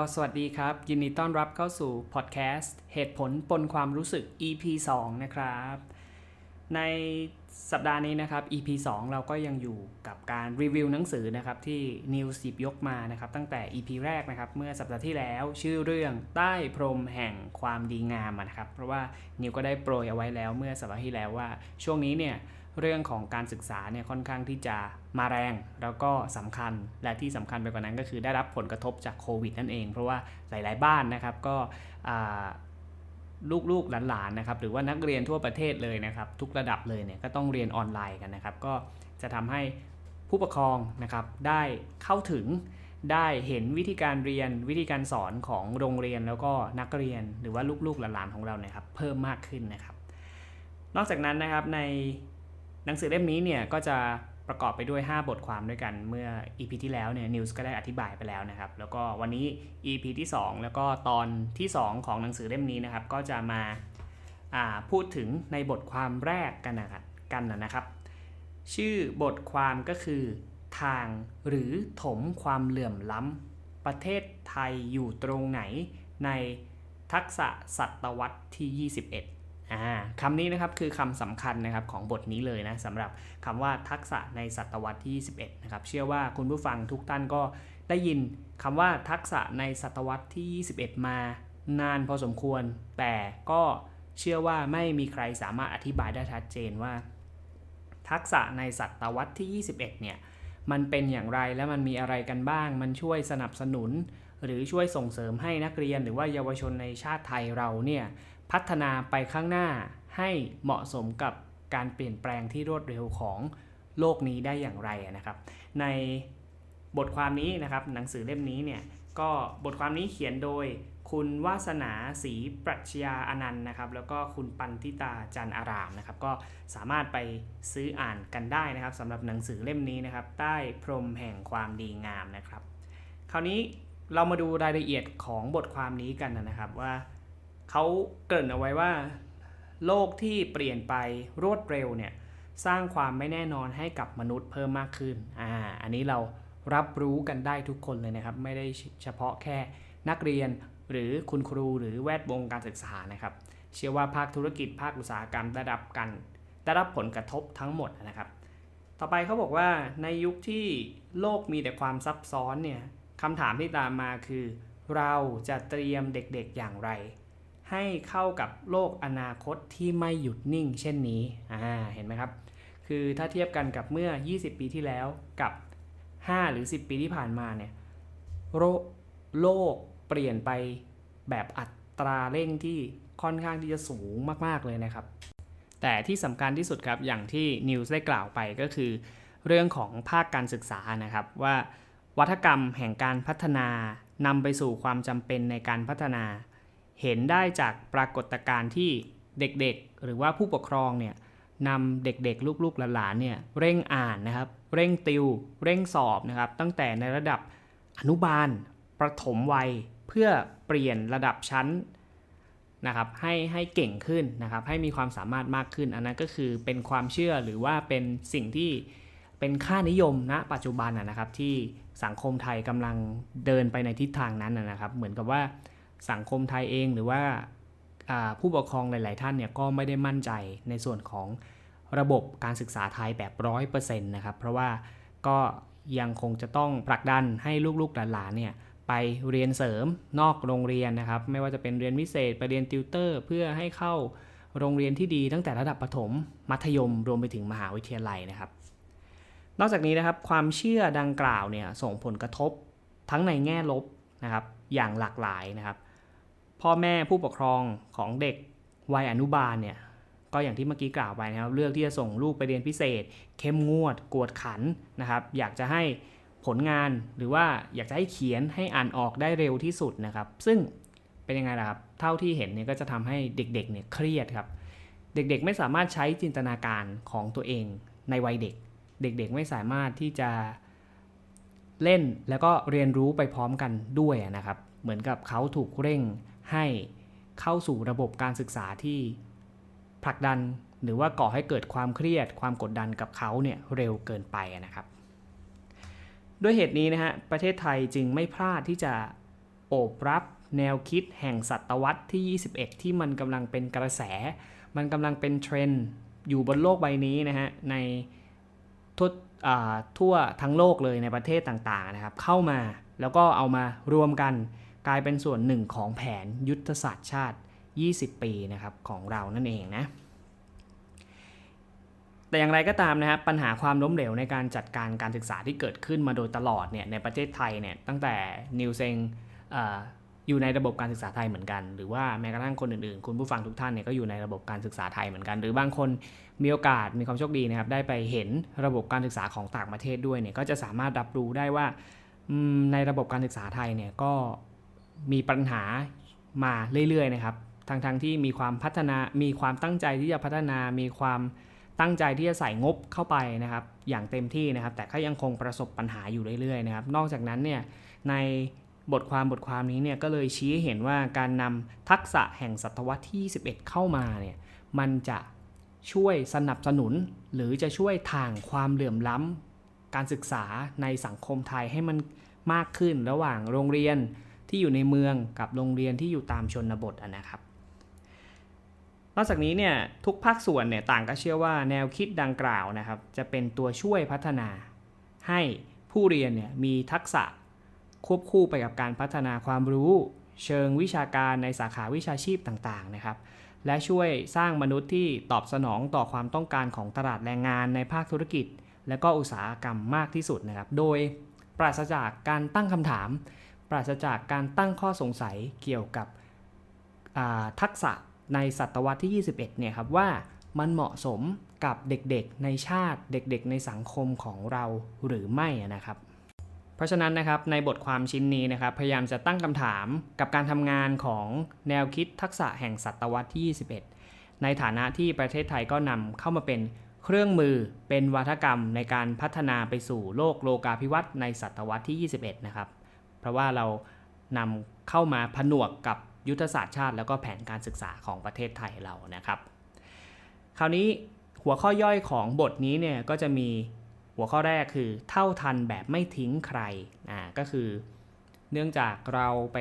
ก็สวัสดีครับ ยินดีต้อนรับเข้าสู่พอดแคสต์เหตุผลปนความรู้สึก EP 2 นะครับ ในสัปดาห์นี้นะครับ EP 2 เราก็ยังอยู่กับการรีวิวหนังสือนะครับ ที่นิวสิบยกมานะครับ ตั้งแต่ EP แรกนะครับ เมื่อสัปดาห์ที่แล้วชื่อเรื่องใต้พรมแห่งความดีงามนะครับ เพราะว่านิวก็ได้โปรยเอาไว้แล้วเมื่อสัปดาห์ที่แล้วว่า ช่วงนี้เนี่ย เรื่องของการศึกษาเนี่ยค่อนข้างที่จะมาแรง แล้วก็สำคัญและที่สำคัญไปกว่านั้นก็คือได้รับผลกระทบจากโควิดนั่นเอง เพราะว่าหลาย ๆ บ้านนะครับก็ลูกๆหลานๆนะครับหรือว่านักเรียนทั่วประเทศเลยนะครับ ทุกระดับเลยเนี่ยก็ต้องเรียนออนไลน์กันนะครับ ก็จะทำให้ผู้ปกครองนะครับได้เข้าถึงได้เห็นวิธีการเรียนวิธีการสอนของโรงเรียนแล้วก็นักเรียนหรือว่าลูกๆหลานๆของเราเนี่ยครับเพิ่มมากขึ้นนะครับ นอกจากนั้นนะครับใน หนังสือเล่มนี้เนี่ยก็จะประกอบไปด้วย 5 บทความด้วยกันเมื่อ EP ที่แล้วเนี่ยนิวส์ก็ได้อธิบายไปแล้วนะครับ แล้วก็วันนี้ EP ที่ 2 แล้วก็ตอนที่ 2 ของหนังสือเล่มนี้นะครับ ก็จะมาาพูดถึงในบทความแรกกันนะครับกันนะครับ ชื่อบทความก็คือทางหรือถมความเหลื่อมล้ำประเทศไทยอยู่ตรงไหนในทักษะศตวรรษที่ 21อ่า คำนี้นะครับคือคำสำคัญนะครับของบทนี้เลยนะสำหรับคำว่าทักษะในศตวรรษที่ 21 นะครับ เชื่อว่าคุณผู้ฟังทุกท่านก็ได้ยินคำว่าทักษะในศตวรรษที่ 21 มานานพอสมควร แต่ก็เชื่อว่าไม่มีใครสามารถอธิบายได้ชัดเจนว่า ทักษะในศตวรรษที่ 21 เนี่ยมันเป็นอย่างไรและมันมีอะไรกันบ้าง มันช่วยสนับสนุน หรือช่วยส่งเสริมให้นักเรียนหรือว่าเยาวชนในชาติไทยเราเนี่ย พัฒนาไปข้างหน้าให้เหมาะสมกับการเปลี่ยนแปลงที่รวดเร็วของโลกนี้ได้อย่างไรนะครับ ในบทความนี้นะครับหนังสือเล่มนี้เนี่ยก็บทความนี้เขียนโดยคุณวาสนาศรีปรัชญาอนันต์นะครับ แล้วก็คุณปันทิตาจันอารามนะครับ ก็สามารถไปซื้ออ่านกันได้นะครับสำหรับหนังสือเล่มนี้นะครับ ใต้พรมแห่งความดีงามนะครับ คราวนี้เรามาดูรายละเอียดของบทความนี้กันนะครับว่า เขาเกริ่นเอาไว้ว่า โลกที่เปลี่ยนไปรวดเร็วเนี่ยสร้างความไม่แน่นอนให้กับมนุษย์เพิ่มมากขึ้นอ่าอันนี้เรารับรู้กันได้ทุกคนเลยนะครับ ไม่ได้เฉพาะแค่นักเรียนหรือคุณครูหรือแวดวงการศึกษานะครับ เชื่อว่าภาคธุรกิจภาคอุตสาหกรรมได้รับกันได้รับผลกระทบทั้งหมดนะครับ ต่อไปเขาบอกว่าในยุคที่โลกมีแต่ความซับซ้อนเนี่ยคำถามที่ตามมาคือ เราจะเตรียมเด็กๆอย่างไร ให้เข้ากับโลกอนาคตที่ไม่หยุดนิ่ง เช่นนี้อ่าเห็นไหมครับ คือถ้าเทียบกันกับเมื่อ 20 ปีที่แล้วกับ 5 หรือ 10 ปีที่ผ่านมาเนี่ยโลกโลกเปลี่ยนไปแบบอัตราเร่งที่ค่อนข้างที่จะสูงมาก ๆ เลยนะครับ แต่ที่สำคัญที่สุดครับ อย่างที่นิวส์ได้กล่าวไปก็คือ เรื่องของภาคการศึกษานะครับว่า วัฒกรรมแห่งการพัฒนานำไปสู่ความจำเป็นในการพัฒนา เห็นได้จากปรากฏการณ์ที่เด็กๆ หรือว่าผู้ปกครองเนี่ยนำเด็กๆ ลูกๆหลานๆเนี่ยเร่งอ่านนะครับ เร่งติว เร่งสอบนะครับ ตั้งแต่ในระดับอนุบาล ประถมวัย เพื่อเปลี่ยนระดับชั้นนะครับให้ให้เก่งขึ้นนะครับ ให้มีความสามารถมากขึ้น อันนั้นก็คือเป็นความเชื่อหรือว่าเป็นสิ่งที่เป็นค่านิยมณปัจจุบันนะครับที่สังคมไทยกำลังเดินไปในทิศทางนั้นนะครับ เหมือนกับว่า สังคมไทยเองหรือว่าผู้ปกครองหลาย ๆ ท่านเนี่ยก็ไม่ได้มั่นใจในส่วนของระบบการศึกษาไทยแบบร้อยเปอร์เซ็นต์นะครับ เพราะว่าก็ยังคงจะต้องผลักดันให้ลูก ๆ หลาน ๆ เนี่ยไปเรียนเสริมนอกโรงเรียนนะครับ ไม่ว่าจะเป็นเรียนพิเศษไปเรียนติวเตอร์ เพื่อให้เข้าโรงเรียนที่ดีตั้งแต่ระดับประถม มัธยมรวมไปถึงมหาวิทยาลัยนะครับ นอกจากนี้นะครับความเชื่อดังกล่าวเนี่ยส่งผลกระทบทั้งในแง่ลบนะครับอย่างหลากหลายนะครับ พ่อแม่ผู้ปกครองของเด็กวัยอนุบาลเนี่ยก็อย่างที่เมื่อกี้กล่าวไปนะครับ เลือกที่จะส่งลูกไปเรียนพิเศษ เข้มงวด กวดขันนะครับ อยากจะให้ผลงานหรือว่าอยากจะให้เขียนให้อ่านออกได้เร็วที่สุดนะครับ ซึ่งเป็นยังไงล่ะครับ เท่าที่เห็นเนี่ยก็จะทำให้เด็กๆเนี่ยเครียดครับ เด็กๆไม่สามารถใช้จินตนาการของตัวเองในวัยเด็ก เด็กๆไม่สามารถที่จะเล่นแล้วก็เรียนรู้ไปพร้อมกันด้วยนะครับ เหมือนกับเขาถูกเร่ง ให้เข้าสู่ระบบการศึกษาที่ผลักดันหรือว่าก่อให้เกิดความเครียดความกดดันกับเขาเนี่ยเร็วเกินไปนะครับ ด้วยเหตุนี้นะฮะประเทศไทยจึงไม่พลาดที่จะโอบรับแนวคิดแห่งศตวรรษที่ 21 ที่มันกำลังเป็นกระแส มันกำลังเป็นเทรนด์อยู่บนโลกใบนี้นะฮะในทั่วทั่วทั้งโลกเลยในประเทศต่างๆนะครับ เข้ามาแล้วก็เอามารวมกัน กลายเป็นส่วนหนึ่งของแผนยุทธศาสตร์ชาติ 20 ปีนะครับของเรานั่นเองนะแต่อย่างไรก็ตามนะครับปัญหาความล้มเหลวในการจัดการการศึกษาที่เกิดขึ้นมาโดยตลอดเนี่ยในประเทศไทยเนี่ยตั้งแต่นิวเซงอยู่ในระบบการศึกษาไทยเหมือนกัน หรือว่าแม้กระทั่งคนอื่นๆ คุณผู้ฟังทุกท่านเนี่ยก็อยู่ในระบบการศึกษาไทยเหมือนกัน หรือบางคนมีโอกาสมีความโชคดีนะครับได้ไปเห็นระบบการศึกษาของต่างประเทศด้วยเนี่ยก็จะสามารถรับรู้ได้ว่าในระบบการศึกษาไทยเนี่ยก็ มีปัญหามาเรื่อยๆนะครับทั้งๆที่มีความพัฒนา มีความตั้งใจที่จะพัฒนา มีความตั้งใจที่จะใส่งบเข้าไปนะครับ อย่างเต็มที่นะครับ แต่ก็ยังคงประสบปัญหาอยู่เรื่อยๆนะครับ นอกจากนั้นเนี่ยในบทความบทความนี้เนี่ยก็เลยชี้เห็นว่าการนำทักษะแห่งศตวรรษที่21เข้ามาเนี่ยมันจะช่วยสนับสนุน หรือจะช่วยทางความเหลื่อมล้ำการศึกษาในสังคมไทยให้มันมากขึ้นระหว่างโรงเรียน ที่อยู่ในเมืองกับโรงเรียนที่อยู่ตามชนบทนะครับ นอกจากนี้เนี่ยทุกภาคส่วนเนี่ยต่างก็เชื่อว่าแนวคิดดังกล่าวนะครับ จะเป็นตัวช่วยพัฒนา ให้ผู้เรียนเนี่ยมีทักษะควบคู่ไปกับการพัฒนาความรู้เชิงวิชาการในสาขาวิชาชีพต่างๆนะครับ และช่วยสร้างมนุษย์ที่ตอบสนองต่อความต้องการของตลาดแรงงานในภาคธุรกิจ และก็อุตสาหกรรมมากที่สุดนะครับ โดยปราศจากการตั้งคำถาม ปราศจากการตั้งข้อสงสัยเกี่ยวกับทักษะในศตวรรษที่ 21 เนี่ยครับว่ามันเหมาะสมกับเด็กๆในชาติเด็กๆ ในสังคมของเราหรือไม่นะครับ เพราะฉะนั้นนะครับในบทความชิ้นนี้นะครับพยายามจะตั้งคำถามกับการทำงานของแนวคิดทักษะแห่งศตวรรษที่ 21 ในฐานะที่ประเทศไทยก็นำเข้ามาเป็นเครื่องมือเป็นวัฒกรรมในการพัฒนาไปสู่โลกโลกาภิวัตน์ในศตวรรษที่ 21 นะครับ เพราะว่าเรานำเข้ามาผนวกกับยุทธศาสตร์ชาติ แล้วก็แผนการศึกษาของประเทศไทยเรานะครับ คราวนี้หัวข้อย่อยของบทนี้เนี่ยก็จะมีหัวข้อแรกคือเท่าทันแบบไม่ทิ้งใครอ่าก็คือ เนื่องจากเราไป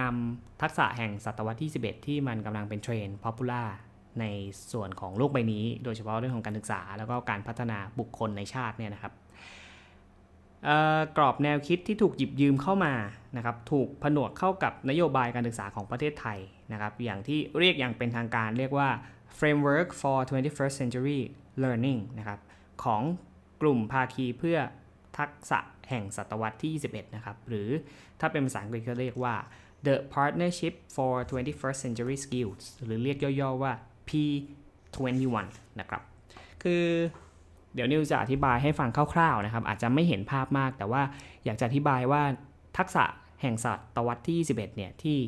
นำทักษะแห่งศตวรรษที่ 11 ที่มันกำลังเป็นเทรนด์ป๊อปปูล่าในส่วนของโลกใบนี้ โดยเฉพาะเรื่องของการศึกษา แล้วก็การพัฒนาบุคคลในชาติเนี่ยนะครับ กรอบแนวคิดที่ถูกหยิบยืมเข้ามานะครับถูกผนวกเข้ากับนโยบายการศึกษาของประเทศไทยนะครับอย่างที่เรียกอย่างเป็นทางการเรียกว่า Framework for 21st Century Learning นะครับของกลุ่มภาคีเพื่อทักษะแห่งศตวรรษที่ 21 นะครับหรือถ้าเป็นภาษาอังกฤษก็เรียกว่า The Partnership for 21st Century Skills หรือเรียกย่อๆว่า P21 นะครับคือ เดี๋ยวนิวจะอธิบายให้ฟังคร่าวๆนะครับ อาจจะไม่เห็นภาพมาก แต่ว่าอยากจะอธิบายว่าทักษะแห่งศตวรรษที่ 21 เนี่ยที่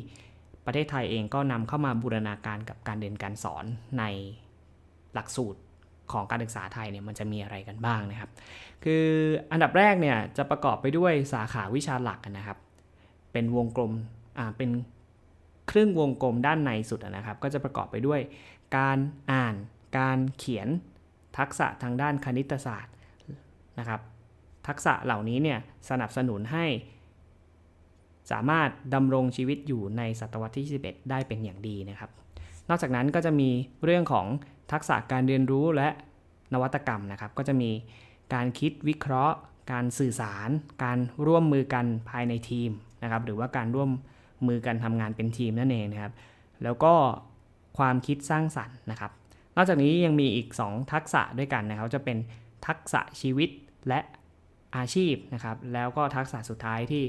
ประเทศไทยเองก็นำเข้ามาบูรณาการกับการเรียนการสอนในหลักสูตรของการศึกษาไทยเนี่ยมันจะมีอะไรกันบ้างนะครับ คืออันดับแรกเนี่ยจะประกอบไปด้วยสาขาวิชาหลักนะครับ เป็นวงกลมอ่าเป็นครึ่งวงกลมด้านในสุดนะครับ ก็จะประกอบไปด้วยการอ่าน การเขียน ทักษะทางด้านคณิตศาสตร์นะครับทักษะเหล่านี้เนี่ยสนับสนุนให้ สามารถดำรงชีวิตอยู่ในศตวรรษที่ 21 ได้เป็นอย่างดีนะครับ นอกจากนั้นก็จะมีเรื่องของทักษะการเรียนรู้และนวัตกรรมนะครับ ก็จะมีการคิดวิเคราะห์ การสื่อสาร การร่วมมือกันภายในทีมนะครับ หรือว่าการร่วมมือกันทำงานเป็นทีมนั่นเองนะครับ แล้วก็ความคิดสร้างสรรค์นะครับ นอกจากนี้ยังมีอีก 2 ทักษะด้วยกันนะครับ จะเป็นทักษะชีวิตและอาชีพนะครับ แล้วก็ทักษะสุดท้ายที่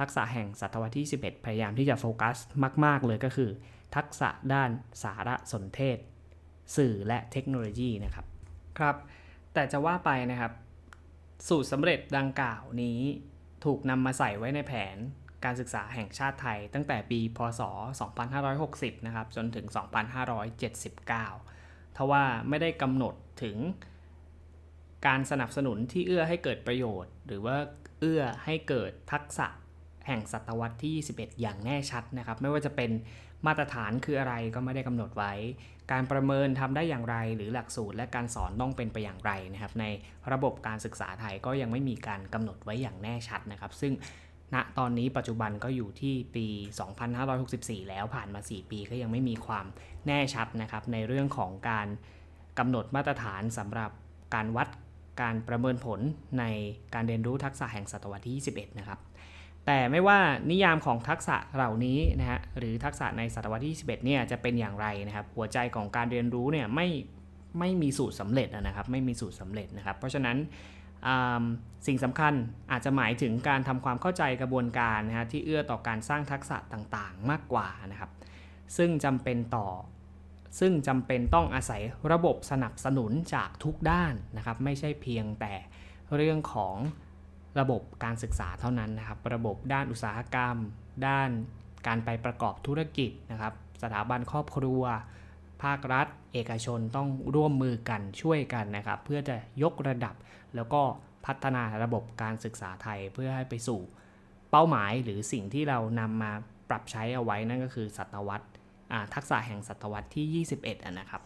ทักษะแห่งศตวรรษที่ 11 พยายามที่จะโฟกัสมาก ๆ เลยก็คือ ทักษะด้านสารสนเทศ สื่อและเทคโนโลยีนะครับครับ แต่จะว่าไปนะครับ สูตรสำเร็จดังกล่าวนี้ถูกนำมาใส่ไว้ในแผนการศึกษาแห่งชาติไทยตั้งแต่ปี พศ 2560 นะครับ จนถึง 2579 ทว่าไม่ได้กำหนดถึงการสนับสนุนที่เอื้อให้เกิดประโยชน์ หรือว่าเอื้อให้เกิดทักษะแห่งศตวรรษที่ 21 อย่างแน่ชัดนะครับ ไม่ว่าจะเป็นมาตรฐานคืออะไรก็ไม่ได้กำหนดไว้ การประเมินทำได้อย่างไร หรือหลักสูตรและการสอนต้องเป็นไปอย่างไรนะครับ ในระบบการศึกษาไทยก็ยังไม่มีการกำหนดไว้อย่างแน่ชัดนะครับ ซึ่ง ณตอนนี้ปัจจุบันก็อยู่ที่ปี 2564 แล้วผ่านมา 4 ปีก็ยังไม่มีความแน่ชัดนะครับ ในเรื่องของการกำหนดมาตรฐานสำหรับการวัดการประเมินผลในการเรียนรู้ทักษะแห่งศตวรรษที่ 21 นะครับ แต่ไม่ว่านิยามของทักษะเหล่านี้นะฮะหรือทักษะในศตวรรษที่ 21 เนี่ยจะเป็นอย่างไรนะครับ หัวใจของการเรียนรู้เนี่ยไม่ไม่มีสูตรสำเร็จนะครับ ไม่มีสูตรสำเร็จนะครับ เพราะฉะนั้น สิ่งสำคัญอาจจะหมายถึงการทำความเข้าใจกระบวนการนะฮะที่เอื้อต่อการสร้างทักษะต่างๆ มากกว่านะครับ ซึ่งจำเป็นต่อ ซึ่งจำเป็นต้องอาศัยระบบสนับสนุนจากทุกด้านนะครับ ไม่ใช่เพียงแต่เรื่องของระบบการศึกษาเท่านั้นนะครับ ระบบด้านอุตสาหกรรม ด้านการไปประกอบธุรกิจนะครับ สถาบันครอบครัว ภาครัฐ เอกชนต้องร่วมมือกันช่วยกันนะครับ เพื่อจะยกระดับ แล้วก็พัฒนาระบบการศึกษาไทยเพื่อให้ไปสู่เป้าหมายหรือสิ่งที่เรานำมาปรับใช้เอาไว้นั่นก็คือศตวรรษทักษะแห่งศตวรรษที่ 21อะนะครับ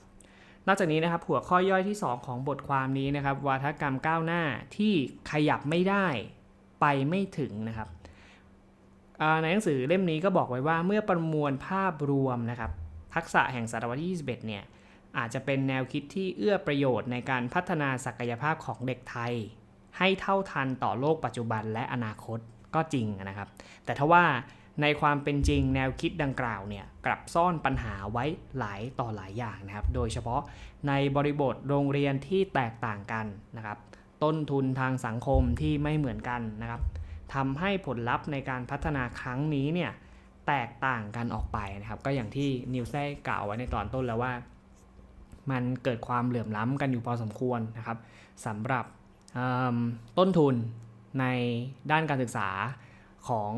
นอกจากนี้นะครับหัวข้อย่อยที่ 2 ของบทความนี้นะครับวาทกรรมก้าวหน้าที่ขยับไม่ได้ไปไม่ถึงนะครับในหนังสือเล่มนี้ก็บอกไว้ว่าเมื่อประมวลภาพรวมนะครับทักษะแห่งศตวรรษที่ 21 เนี่ย อาจจะเป็นแนวคิดที่เอื้อประโยชน์ในการพัฒนาศักยภาพของเด็กไทย ให้เท่าทันต่อโลกปัจจุบันและอนาคตก็จริงนะครับ แต่ทว่าในความเป็นจริงแนวคิดดังกล่าวเนี่ยกลับซ่อนปัญหาไว้หลายต่อหลายอย่างนะครับ โดยเฉพาะในบริบทโรงเรียนที่แตกต่างกันนะครับ ต้นทุนทางสังคมที่ไม่เหมือนกันนะครับทำให้ผลลัพธ์ในการพัฒนาครั้งนี้เนี่ยแตกต่างกันออกไปนะครับ ก็อย่างที่นิวส์ได้กล่าวไว้ในตอนต้นแล้วว่า มันเกิดความเหลื่อมล้ำกันอยู่พอสมควรนะครับสำหรับต้นทุนในด้านการศึกษาของ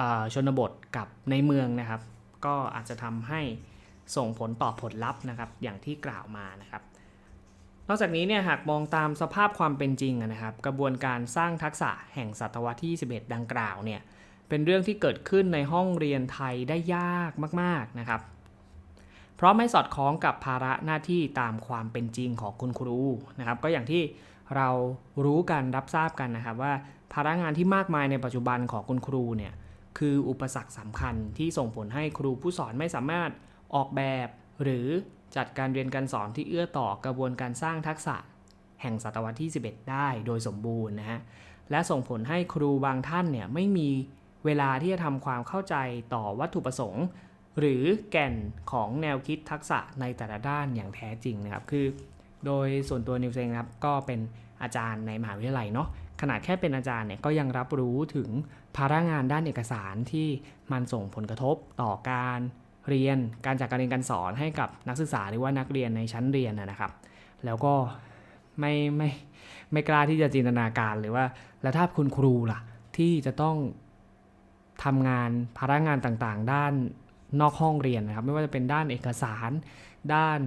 ออชนบทกับในเมืองนะครับ ก็อาจจะทำให้ส่งผลต่อผลลัพธ์นะครับ อย่างที่กล่าวมานะครับ นอกจากนี้เนี่ยหากมองตามสภาพความเป็นจริงนะครับ กระบวนการสร้างทักษะแห่งศตวรรษที่21ดังกล่าวเนี่ยเป็นเรื่องที่เกิดขึ้นในห้องเรียนไทยได้ยากมาก ๆนะครับ เพราะไม่สอดคล้องกับภาระหน้าที่ตามความเป็นจริงของคุณครูนะครับ ก็อย่างที่เรารู้กันรับทราบกันนะครับว่าภาระงานที่มากมายในปัจจุบันของคุณครูเนี่ยคืออุปสรรคสำคัญที่ส่งผลให้ครูผู้สอนไม่สามารถออกแบบ หรือจัดการเรียนการสอนที่เอื้อต่อกระบวนการสร้างทักษะ แห่งศตวรรษที่ 11 ได้โดยสมบูรณ์นะฮะและส่งผลให้ครูบางท่านเนี่ยไม่มีเวลาที่จะทำความเข้าใจต่อวัตถุประสงค์ หรือแก่นของแนวคิดทักษะในแต่ละด้านอย่างแท้จริงนะครับ คือ โดยส่วนตัวนิวเซงครับก็เป็นอาจารย์ในมหาวิทยาลัยเนาะขนาดแค่เป็นอาจารย์เนี่ยก็ยังรับรู้ถึงภาระงานด้านเอกสารที่มันส่งผลกระทบต่อการเรียนการจัดการเรียนการสอนให้กับนักศึกษาหรือว่านักเรียนในชั้นเรียนนะนะครับ แล้วก็ไม่ไม่ไม่กล้าที่จะจินตนาการเลยว่า แล้วถ้าคุณครูล่ะที่จะต้องทำงานภาระงานต่างๆ ด้าน นอกห้องเรียนนะครับ ไม่ว่าจะเป็นด้านเอกสาร ด้าน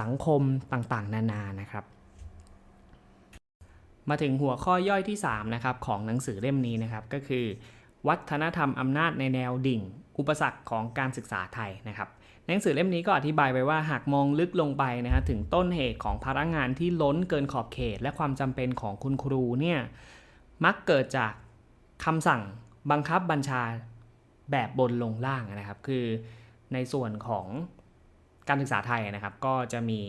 สังคมต่างๆ นานานะครับมาถึงหัวข้อย่อยที่3นะครับของหนังสือเล่มนี้นะครับก็คือ วัฒนธรรมอำนาจในแนวดิ่ง อุปสรรคของการศึกษาไทยนะครับหนังสือเล่มนี้ก็อธิบายไว้ว่าหากมองลึกลงไปนะฮะถึงต้นเหตุของพลังงานที่ล้นเกินขอบเขต และความจำเป็นของคุณครูเนี่ยมักเกิดจากคำสั่งบังคับบัญชา แบบบนลงล่างนะครับ คือในส่วนของการศึกษาไทยนะครับ ก็จะมี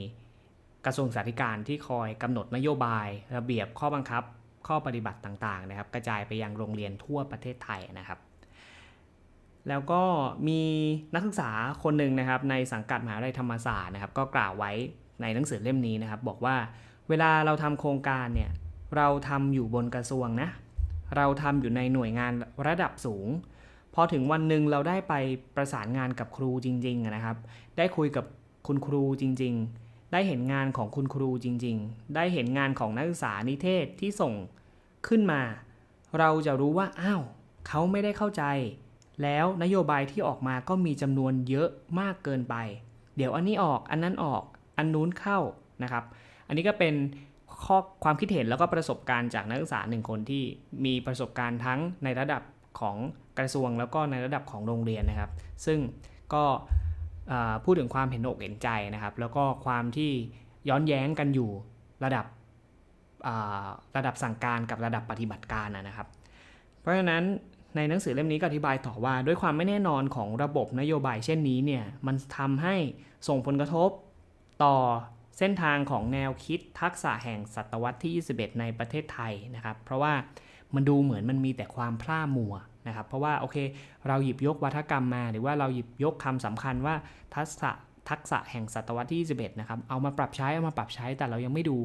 กระทรวงศึกษาธิการที่คอยกำหนดนโยบายระเบียบข้อบังคับ ข้อปฏิบัติต่างๆ นะครับ กระจายไปยังโรงเรียนทั่วประเทศไทยนะครับ แล้วก็มีนักศึกษาคนหนึ่งนะครับ ในสังกัดมหาวิทยาลัยธรรมศาสตร์นะครับ ก็กล่าวไว้ในหนังสือเล่มนี้นะครับ บอกว่าเวลาเราทำโครงการเนี่ยเราทำอยู่บนกระทรวงนะเราทำอยู่ในหน่วยงานระดับสูง พอถึงวันหนึ่งเราได้ไปประสานงานกับครูจริงๆนะครับ ได้คุยกับคุณครูจริง ๆ ได้เห็นงานของคุณครูจริง ๆ ได้เห็นงานของนักศึกษานิเทศที่ส่งขึ้นมา เราจะรู้ว่าอ้าวเขาไม่ได้เข้าใจ แล้วนโยบายที่ออกมาก็มีจำนวนเยอะมากเกินไป เดี๋ยวอันนี้ออกอันนั้นออกอันนู้นเข้านะครับ อันนี้ก็เป็นข้อความคิดเห็นแล้วก็ประสบการณ์จากนักศึกษาหนึ่งคนที่มีประสบการณ์ทั้งในระดับ ของกระทรวงแล้วก็ในระดับของโรงเรียนนะครับ ซึ่งก็พูดถึงความเห็นอกเห็นใจนะครับ แล้วก็ความที่ย้อนแย้งกันอยู่ระดับระดับสั่งการกับระดับปฏิบัติการนะครับ เพราะฉะนั้นในหนังสือเล่มนี้ก็อธิบายต่อว่า ด้วยความไม่แน่นอนของระบบนโยบายเช่นนี้เนี่ยมันทำให้ส่งผลกระทบต่อเส้นทางของแนวคิดทักษะแห่งศตวรรษที่ 21 ในประเทศไทยนะครับ เพราะว่า มันดูเหมือนมันมีแต่ความพร่ามัวนะครับ เพราะว่าโอเค เราหยิบยกวัฒกรรมมาหรือว่าเราหยิบยกคำสำคัญว่าทักษะทักษะแห่งศตวรรษที่ 21 นะครับ เอามาปรับใช้เอามาปรับใช้แต่เรายังไม่ดู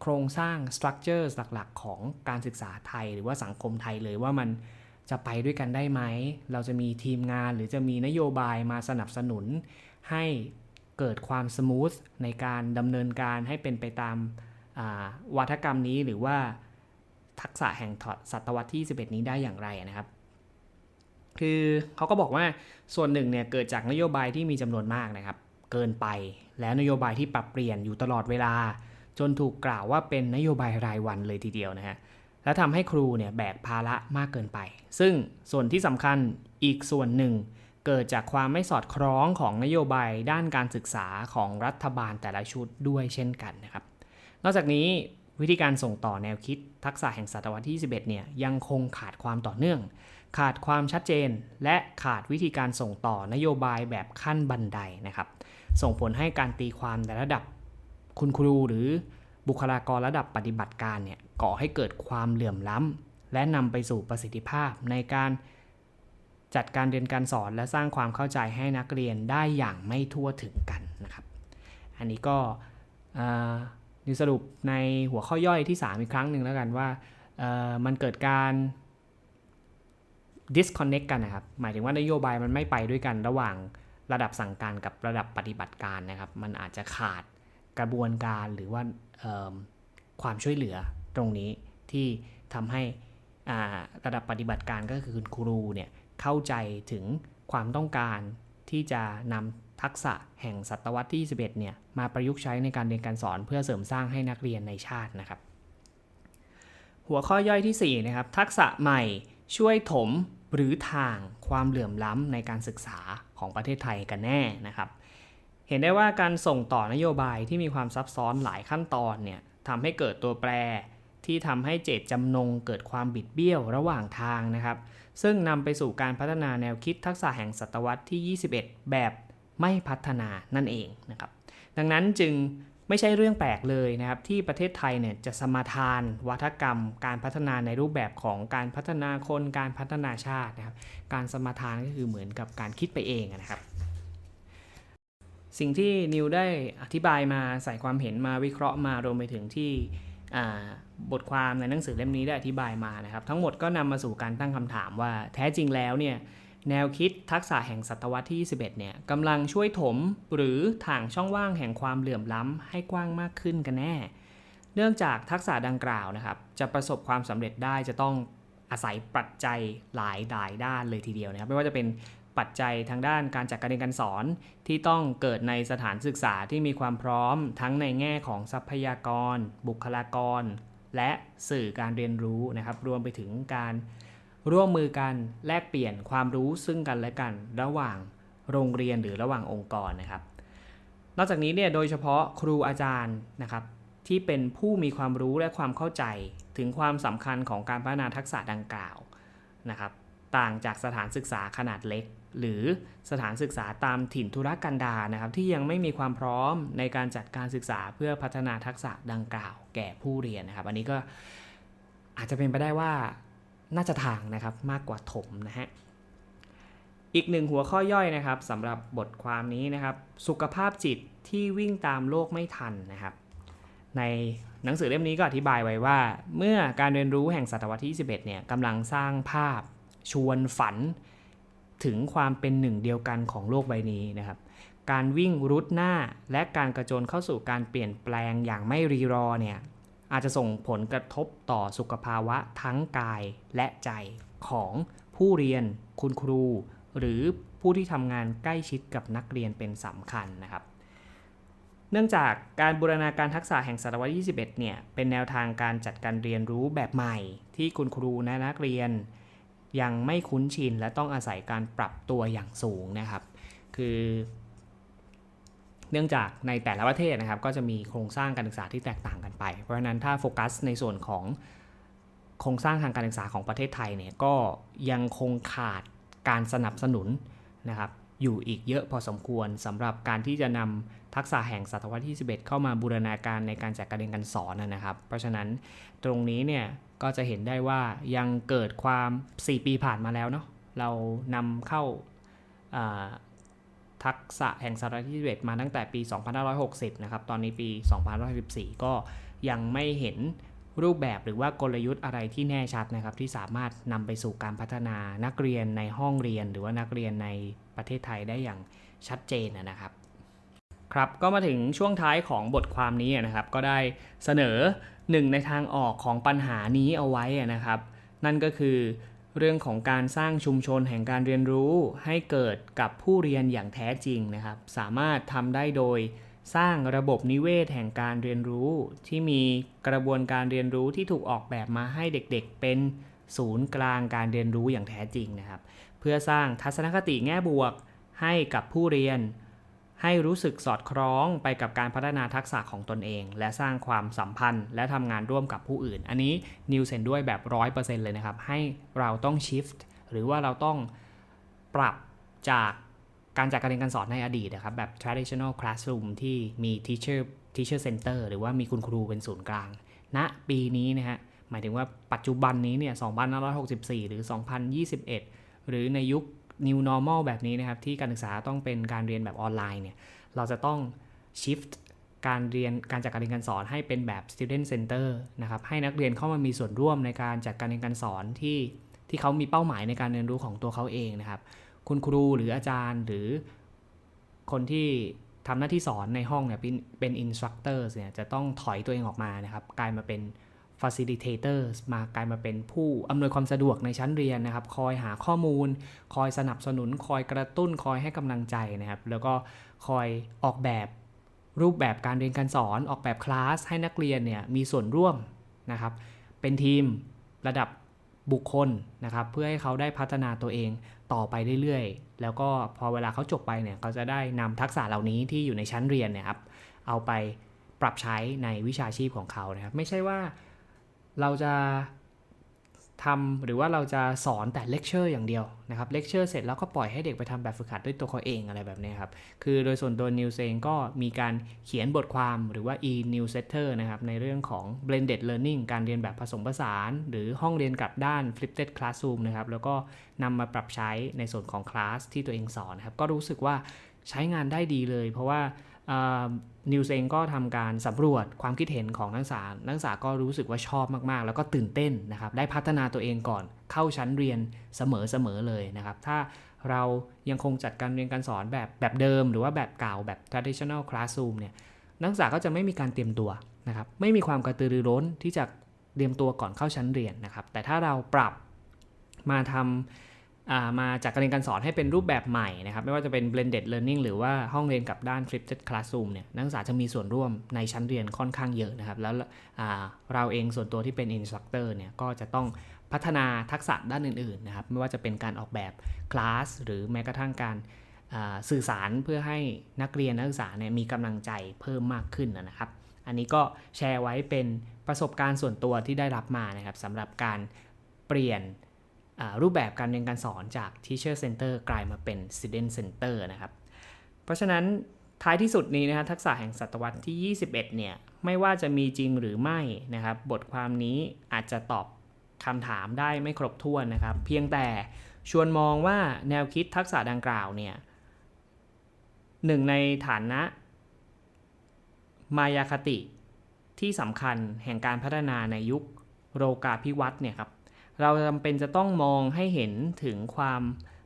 โครงสร้าง structure หลักๆ ของการศึกษาไทย หรือว่าสังคมไทยเลยว่ามันจะไปด้วยกันได้ไหม เราจะมีทีมงานหรือจะมีนโยบายมาสนับสนุน ให้เกิดความสมูทในการดำเนินการให้เป็นไปตามาวัฒกรรมนี้หรือว่า ทักษะแห่งศตวรรษที่ 11 นี้ได้อย่างไรนะครับ คือเขาก็บอกว่าส่วนหนึ่งเนี่ยเกิดจากนโยบายที่มีจำนวนมากนะครับ เกินไปแล้วนโยบายที่ปรับเปลี่ยนอยู่ตลอดเวลา จนถูกกล่าวว่าเป็นนโยบายรายวันเลยทีเดียวนะฮะและทำให้ครูเนี่ยแบกภาระมากเกินไป ซึ่งส่วนที่สำคัญอีกส่วนหนึ่ง เกิดจากความไม่สอดคล้องของนโยบายด้านการศึกษาของรัฐบาลแต่ละชุดด้วยเช่นกันนะครับ นอกจากนี้ วิธีการส่งต่อแนวคิด ทักษะแห่งศตวรรษที่ 21 เนี่ยยังคงขาดความต่อเนื่อง ขาดความชัดเจน และขาดวิธีการส่งต่อนโยบายแบบขั้นบันไดนะครับ ส่งผลให้การตีความในระดับคุณครูหรือบุคลากรระดับปฏิบัติการเนี่ยก่อให้เกิดความเหลื่อมล้ำ และนำไปสู่ประสิทธิภาพในการจัดการเรียนการสอนและสร้างความเข้าใจให้นักเรียนได้อย่างไม่ทั่วถึงกันนะครับ อันนี้ก็ นิวสรุปในหัวข้อย่อยที่ 3 อีกครั้งหนึ่งแล้วกันว่ามันเกิดการ disconnect กันนะครับ หมายถึงว่านโยบายมันไม่ไปด้วยกันระหว่างระดับสั่งการกับระดับปฏิบัติการนะครับ มันอาจจะขาดกระบวนการหรือว่าความช่วยเหลือตรงนี้ที่ทำให้ระดับปฏิบัติการก็คือคุณครูเนี่ยเข้าใจถึงความต้องการที่จะนำ ทักษะแห่งศตวรรษที่11เนี่ยมาประยุกต์ใช้ในการเรียนการสอนเพื่อเสริมสร้างให้นักเรียนในชาตินะครับ หัวข้อย่อยที่ 4 นะครับ ทักษะใหม่ช่วยถมหรือทางความเหลื่อมล้ำในการศึกษาของประเทศไทยกันแน่นะครับ เห็นได้ว่าการส่งต่อนโยบายที่มีความซับซ้อนหลายขั้นตอนเนี่ยทำให้เกิดตัวแปรที่ทำให้เจตจำนงเกิดความบิดเบี้ยวระหว่างทางนะครับ ซึ่งนำไปสู่การพัฒนาแนวคิดทักษะแห่งศตวรรษที่ 21 แบบ ไม่พัฒนานั่นเองนะครับ ดังนั้นจึงไม่ใช่เรื่องแปลกเลยนะครับ ที่ประเทศไทยเนี่ยจะสมาทานวัฒกรรม การพัฒนาในรูปแบบของการพัฒนาคนการพัฒนาชาตินะครับ การสมาทานก็คือเหมือนกับการคิดไปเองนะครับ สิ่งที่นิวได้อธิบายมาใส่ความเห็นมาวิเคราะห์มารวมไปถึงที่บทความในหนังสือเล่มนี้ได้อธิบายมานะครับ ทั้งหมดก็นำมาสู่การตั้งคำถามว่าแท้จริงแล้วเนี่ย แนวคิดทักษะแห่งศตวรรษที่ 21 เนี่ยกำลังช่วยถมหรือถ่างช่องว่างแห่งความเหลื่อมล้ำให้กว้างมากขึ้นกันแน่ เนื่องจากทักษะดังกล่าวนะครับ จะประสบความสำเร็จได้จะต้องอาศัยปัจจัยหลายดายด้านเลยทีเดียวนะครับ ไม่ว่าจะเป็นปัจจัยทางด้านการจัดการเรียนการสอนที่ต้องเกิดในสถานศึกษาที่มีความพร้อม ทั้งในแง่ของทรัพยากร บุคลากร และสื่อการเรียนรู้นะครับ รวมไปถึงการ ร่วมมือกันแลกเปลี่ยนความรู้ซึ่งกันและกันระหว่างโรงเรียนหรือระหว่างองค์กรนะครับ นอกจากนี้เนี่ยโดยเฉพาะครูอาจารย์นะครับที่เป็นผู้มีความรู้และความเข้าใจถึงความสำคัญของการพัฒนาทักษะดังกล่าวนะครับต่างจากสถานศึกษาขนาดเล็ก หรือสถานศึกษาตามถิ่นธุรกันดารนะครับ ที่ยังไม่มีความพร้อมในการจัดการศึกษาเพื่อพัฒนาทักษะดังกล่าว แก่ผู้เรียนนะครับ อันนี้ก็อาจจะเป็นไปได้ว่า น่าจะทางนะครับมากกว่าถมนะฮะอีกหนึ่งหัวข้อย่อยนะครับสำหรับบทความนี้นะครับ สุขภาพจิตที่วิ่งตามโลกไม่ทันนะครับ ในหนังสือเล่มนี้ก็อธิบายไว้ว่า เมื่อการเรียนรู้แห่งศตวรรษที่ 21 เนี่ยกำลังสร้างภาพชวนฝัน ถึงความเป็นหนึ่งเดียวกันของโลกใบนี้นะครับ การวิ่งรุดหน้าและการกระโจนเข้าสู่การเปลี่ยนแปลงอย่างไม่รีรอเนี่ย อาจจะส่งผลกระทบต่อสุขภาวะทั้งกายและใจของผู้เรียนคุณครู หรือผู้ที่ทำงานใกล้ชิดกับนักเรียนเป็นสำคัญนะครับเนื่องจากการบูรณาการทักษะแห่งศตวรรษที่21 เนี่ย เป็นแนวทางการจัดการเรียนรู้แบบใหม่ ที่คุณครูและนักเรียน ยังไม่คุ้นชินและต้องอาศัยการปรับตัวอย่างสูงนะครับ คือ เนื่องจากในแต่ละประเทศนะครับก็จะมีโครงสร้างการศึกษาที่แตกต่างกันไป เพราะฉะนั้นถ้าโฟกัสในส่วนของโครงสร้างทางการศึกษาของประเทศไทยเนี่ยก็ยังคงขาดการสนับสนุนนะครับอยู่อีกเยอะพอสมควรสำหรับการที่จะนำทักษะแห่งศตวรรษที่ 11 เข้ามาบูรณาการในการจัดการเรียนการสอนนะครับ เพราะฉะนั้นตรงนี้เนี่ยก็จะเห็นได้ว่ายังเกิดความ 4 ปีผ่านมาแล้วเนาะเรานำเข้าา ทักษะแห่งศตวรรษที่11มาตั้งแต่ปี 2560 นะครับ ตอนนี้ปี 2514 ก็ยังไม่เห็นรูปแบบหรือว่ากลยุทธ์อะไรที่แน่ชัดนะครับ ที่สามารถนำไปสู่การพัฒนานักเรียนในห้องเรียน หรือว่านักเรียนในประเทศไทยได้อย่างชัดเจนนะครับครับก็มาถึงช่วงท้ายของบทความนี้นะครับ ก็ได้เสนอหนึ่งในทางออกของปัญหานี้เอาไว้นะครับ นั่นก็คือ เรื่องของการสร้างชุมชนแห่งการเรียนรู้ให้เกิดกับผู้เรียนอย่างแท้จริงนะครับ สามารถทำได้โดยสร้างระบบนิเวศแห่งการเรียนรู้ ที่มีกระบวนการเรียนรู้ที่ถูกออกแบบมาให้เด็กๆ เป็นศูนย์กลางการเรียนรู้อย่างแท้จริงนะครับ เพื่อสร้างทัศนคติแง่บวกให้กับผู้เรียน ให้รู้สึกสอดคล้องไปกับการพัฒนาทักษะของตนเอง และสร้างความสัมพันธ์ และทำงานร่วมกับผู้อื่น อันนี้นิวเซนด้วยแบบ 100%เลยนะครับ ให้เราต้อง shift หรือว่าเราต้องปรับจากการจัดการเรียนการสอนในอดีตนะครับ แบบ traditional classroom ที่มี teacher teacher center หรือว่ามีคุณครูเป็นศูนย์กลางณปีนี้นะฮะหมายถึงว่าปัจจุบันนี้เนี่ย 2564 หรือ 2021 หรือในยุค new normal แบบนี้นะครับ ที่การศึกษาต้องเป็นการเรียนแบบออนไลน์เนี่ย เราจะต้อง shift การเรียนการจัดการเรียนการสอนให้เป็นแบบ student center นะครับ ให้นักเรียนเข้ามามีส่วนร่วมในการจัดการเรียนการสอนที่ที่เขามีเป้าหมายในการเรียนรู้ของตัวเขาเองนะครับ คุณครูหรืออาจารย์หรือคนที่ทำหน้าที่สอนในห้องเนี่ยเป็นเป็น instructors เนี่ยจะต้องถอยตัวเองออกมานะครับ กลายมาเป็น facilitators มากลายมาเป็นผู้อำนวยความสะดวกในชั้นเรียนนะครับ คอยหาข้อมูล คอยสนับสนุน คอยกระตุ้น คอยให้กำลังใจนะครับ แล้วก็คอยออกแบบรูปแบบการเรียนการสอน ออกแบบคลาสให้นักเรียนเนี่ยมีส่วนร่วมนะครับ เป็นทีมระดับบุคคลนะครับ เพื่อให้เขาได้พัฒนาตัวเองต่อไปเรื่อยๆ แล้วก็พอเวลาเขาจบไปเนี่ยเขาจะได้นำทักษะเหล่านี้ที่อยู่ในชั้นเรียนเนี่ยครับ เอาไปปรับใช้ในวิชาชีพของเขานะครับ ไม่ใช่ว่า เราจะทำหรือว่าเราจะสอนแต่เลคเชอร์อย่างเดียวนะครับเลคเชอร์เสร็จแล้วก็ปล่อยให้เด็กไปทำแบบฝึกหัดด้วยตัวเขาเองอะไรแบบนี้ครับ คือโดยส่วนตัวนิวเองก็มีการเขียนบทความหรือว่า e-newsletter นะครับ ในเรื่องของ blended learning การเรียนแบบผสมผสาน หรือห้องเรียนกลับด้าน flipped classroom นะครับ แล้วก็นำมาปรับใช้ในส่วนของคลาสที่ตัวเองสอนนะครับ ก็รู้สึกว่าใช้งานได้ดีเลย เพราะว่า นิวเองก็ทำการสำรวจความคิดเห็นของนักศึกษา นักศึกษาก็รู้สึกว่าชอบมากๆ แล้วก็ตื่นเต้นนะครับ ได้พัฒนาตัวเองก่อนเข้าชั้นเรียนเสมอๆเลยนะครับ ถ้าเรายังคงจัดการเรียนการสอนแบบแบบเดิม หรือว่าแบบเก่าแบบ traditional classroom เนี่ย นักศึกษาก็จะไม่มีการเตรียมตัวนะครับ ไม่มีความกระตือรือร้นที่จะเตรียมตัวก่อนเข้าชั้นเรียนนะครับ แต่ถ้าเราปรับมาทำ มาจากการเรียนการสอนให้เป็นรูปแบบใหม่นะครับไม่ว่าจะเป็น blended learning หรือว่าห้องเรียนกับด้าน flipped classroom เนี่ยนักศึกษาจะมีส่วนร่วมในชั้นเรียนค่อนข้างเยอะนะครับ แล้วเราเองส่วนตัวที่เป็น instructor เนี่ยก็จะต้องพัฒนาทักษะด้านอื่นๆนะครับไม่ว่าจะเป็นการออกแบบคลาสหรือแม้กระทั่งการสื่อสารเพื่อให้นักเรียนนักศึกษาเนี่ยมีกำลังใจเพิ่มมากขึ้นนะครับ อันนี้ก็แชร์ไว้เป็นประสบการณ์ส่วนตัวที่ได้รับมานะครับสำหรับการเปลี่ยน รูปแบบการเรียนการสอนจาก Teacher Center กลายมาเป็น Student Center นะครับ เพราะฉะนั้นท้ายที่สุดนี้นะฮะทักษะแห่งศตวรรษที่ 21 เนี่ยไม่ว่าจะมีจริงหรือไม่นะครับ บทความนี้อาจจะตอบคำถามได้ไม่ครบถ้วนนะครับ เพียงแต่ชวนมองว่าแนวคิดทักษะดังกล่าวเนี่ยหนึ่งในฐานะ มายาคติที่สำคัญแห่งการพัฒนาในยุคโรกาภิวัตเนี่ยครับ เราจำเป็นจะต้องมองให้เห็นถึงความ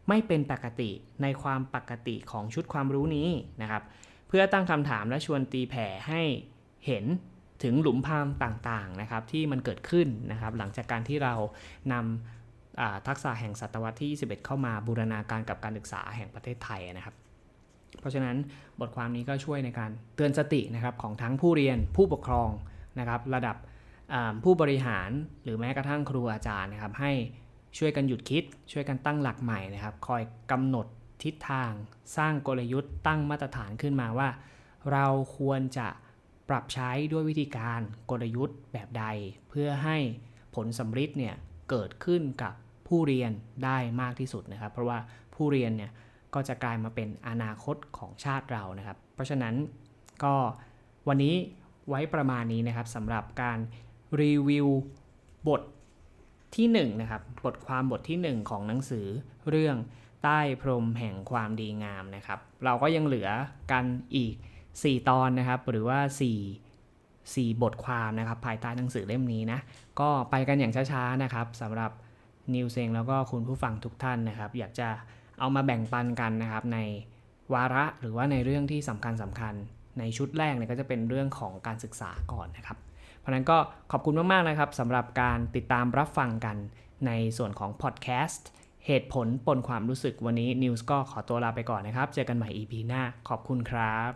ไม่เป็นปกติในความปกติของชุดความรู้นี้นะครับ เพื่อตั้งคำถามและชวนตีแผ่ให้เห็นถึงหลุมพรางต่างๆนะครับที่มันเกิดขึ้นนะครับ หลังจากการที่เรานำทักษะแห่งศตวรรษที่ 21 เข้ามาบูรณาการกับการศึกษาแห่งประเทศไทยนะครับ เพราะฉะนั้นบทความนี้ก็ช่วยในการเตือนสตินะครับของทั้งผู้เรียนผู้ปกครองนะครับ ระดับ ผู้บริหารหรือแม้กระทั่งครูอาจารย์นะครับให้ช่วยกันหยุดคิด ช่วยกันตั้งหลักใหม่นะครับ คอยกำหนดทิศทาง สร้างกลยุทธ์ตั้งมาตรฐานขึ้นมาว่า เราควรจะปรับใช้ด้วยวิธีการกลยุทธ์แบบใด เพื่อให้ผลสำฤทธิ์เนี่ยเกิดขึ้นกับผู้เรียนได้มากที่สุดนะครับ เพราะว่าผู้เรียนเนี่ยก็จะกลายมาเป็นอนาคตของชาติเรานะครับ เพราะฉะนั้นก็วันนี้ไว้ประมาณนี้นะครับสำหรับการ รีวิวบทที่1นงนะครับบทความบทที่ 1 ของหนังสือเรื่องใต้พรมแห่งความดีงามนะครับ เราก็ยังเหลือกันอีก 4 ตอนนะครับ หรือว่า 4 4 บทความนะครับ ภายใต้หนังสือเล่มนี้นะ ก็ไปกันอย่างช้าๆนะครับสำหรับนิวเซงแล้วก็คุณผู้ฟังทุกท่านนะครับ อยากจะเอามาแบ่งปันกันนะครับ ในวาระหรือว่าในเรื่องที่สำคัญสำคัญในชุดแรกเนี่ยก็จะเป็นเรื่องของการศึกษาก่อนนะครับ ราะนั้นก็ขอบคุณมาก ๆ นะครับสำหรับการติดตามรับฟังกันในส่วนของพอดแคสต์เหตุผลปนความรู้สึกวันนี้นิวส์ก็ขอตัวลาไปก่อนนะครับ เจอกันใหม่ EP หน้า ขอบคุณครับ